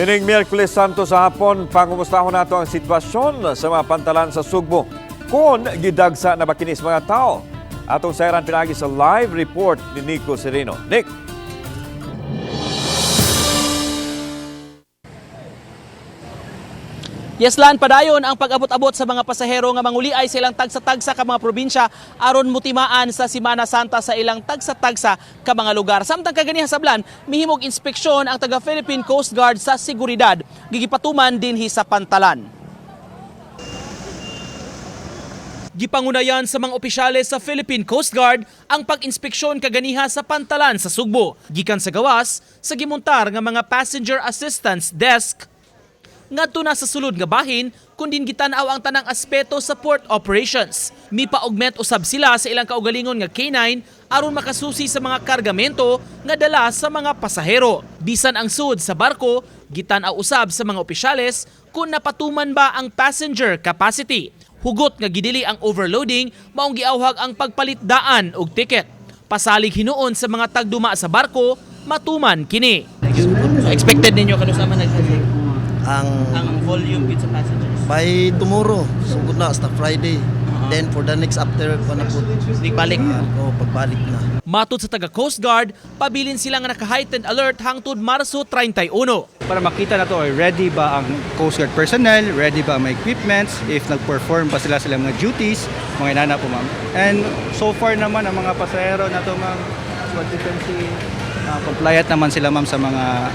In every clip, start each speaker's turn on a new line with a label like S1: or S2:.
S1: Nining Miyerkules Santo sa hapon, pangumustahon nato ang sitwasyon sa mga pantalan sa Sugbo. Kung gidagsa na bakinis mga tao. Atong sayran pinagi sa live report ni Nico Sereno. Nick!
S2: Yeslan padayon ang pag-abot-abot sa mga pasahero nga manguliay sa ilang tagsa-tagsa ka mga probinsya aron mutimaan sa Semana Santa sa ilang tagsa-tagsa ka mga lugar. Samtang kagani hasablan, mihimog inspeksyon ang taga Philippine Coast Guard sa seguridad. Gigipatuman dinhi sa pantalan. Gipangunayan sa mga opisyales sa Philippine Coast Guard ang pag-inspeksyon kaganiha sa pantalan sa Sugbo. Gikan sa gawas sa gimontar nga mga passenger assistance desk ngadto na sa sulod nga bahin kundin gitanaw ang tanang aspeto sa port operations. Mi pa-augment usab sila sa ilang kaugalingon nga K9 aron makasusi sa mga kargamento nga dala sa mga pasahero. Bisan ang sud sa barko, gitanaw usab sa mga opisyales kung napatuman ba ang passenger capacity. Hugot nga gidili ang overloading, maong giawhag ang pagpalit daan og ticket. Pasalig hinuon sa mga tagduma sa barko, matuman kini. Expected ninyo kanusama nag
S3: ang
S2: ang volume gid sa passengers.
S3: by tomorrow sugod na hasta Friday then for the next after ko na po
S2: Di balik.
S3: oh, pagbalik na
S2: Matod sa taga Coast Guard, pabilin sila nga naka-heightened alert hangtod Marso 31.
S4: para makita na to, ready ba ang Coast Guard personnel, ready ba ang mga equipments, if nag-perform ba sila sila mga duties, mga inana po ma'am. And so far naman, ang mga pasahero na to ma'am, what you can see, uh, compliant naman sila ma'am sa mga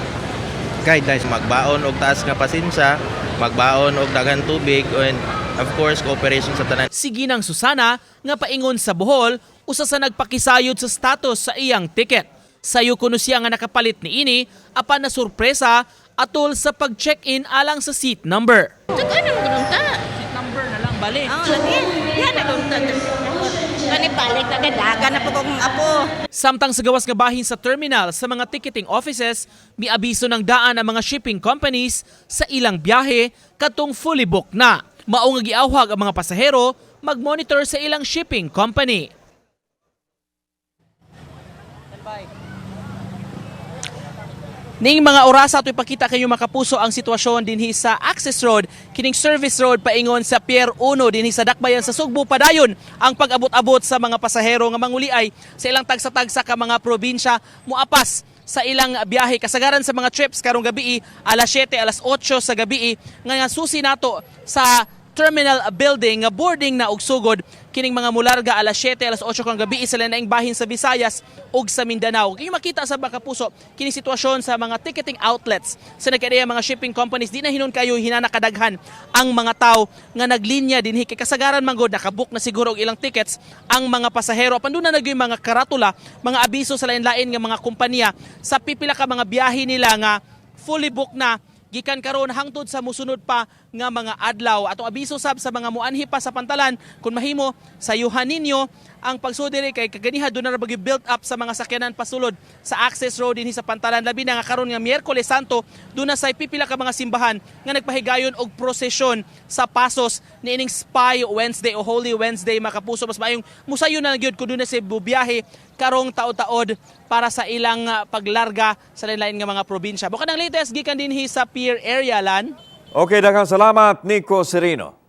S4: guidelines.
S5: magbaon og taas nga pasensya, magbaon og daghan tubig and of course cooperation sa tanan
S2: Sige ng Susana nga paingon sa Bohol, usa sa nagpakisayod sa status sa iyang ticket. Sayo kuno siya nga nakapalit ni ini apan na sorpresa atol sa pag-check-in alang sa seat number.
S6: Ito ka nang gulunta.
S2: Seat number na lang balik.
S6: Oo, lagi. Yan na gulunta. Kani balik na gadaga na po kong apo.
S2: Samtang sa gawas nga bahin sa terminal sa mga ticketing offices, may abiso ng daan ang mga shipping companies sa ilang biyahe katong fully booked na. Mao nga giawhag ang mga pasahero mag-monitor sa ilang shipping company. Ning mga oras ato ipakita kayo makapuso ang sitwasyon dinhi sa Access Road, kining Service Road paingon sa Pier 1 dinhi sa Dakbayan sa Sugbo padayon. Ang pag-abot-abot sa mga pasahero nga manguliay sa ilang tagsa-tagsa ka mga probinsya muapas sa ilang biyahe. Kasagaran sa mga trips karong gabi alas 7 alas 8 sa gabi nga susi nato sa terminal building nga boarding na og sugod kining mga mularga alas 7 alas 8 kang gabi sa laing bahin sa Visayas ug sa Mindanao. Kini makita sa baka puso kini sitwasyon sa mga ticketing outlets sa nagkadaya mga shipping companies di na hinon kayo hinanakadaghan ang mga tao nga naglinya dinhi. Kay kasagaran man gud nakabook na siguro og ilang tickets ang mga pasahero. Panduna na gyud mga karatula, mga abiso sa lain-lain nga mga kompanya sa pipila ka mga biyahe nila nga fully booked na gikan karon hangtod sa musunod pa nga mga adlaw atong abiso sab sa mga muanhi pa sa pantalan kung mahimo sayuhan ninyo ang pagsudiri kay kaganiha do na bagi built up sa mga sakyanan pasulod sa access road dinhi sa pantalan labi na nga karon nga Miyerkules Santo do na say pipila ka mga simbahan nga nagpahigayon og prosesyon sa pasos niining Spy Wednesday o Holy Wednesday makapuso mas maayong musayon na gyud kun do na say bubiyahe karong taod-taod para sa ilang ah, paglarga sa lain-lain nga mga probinsya. Bukod ang latest gikan dinhi sa pier area lan.
S1: Okay, daghang salamat, Nico Sereno.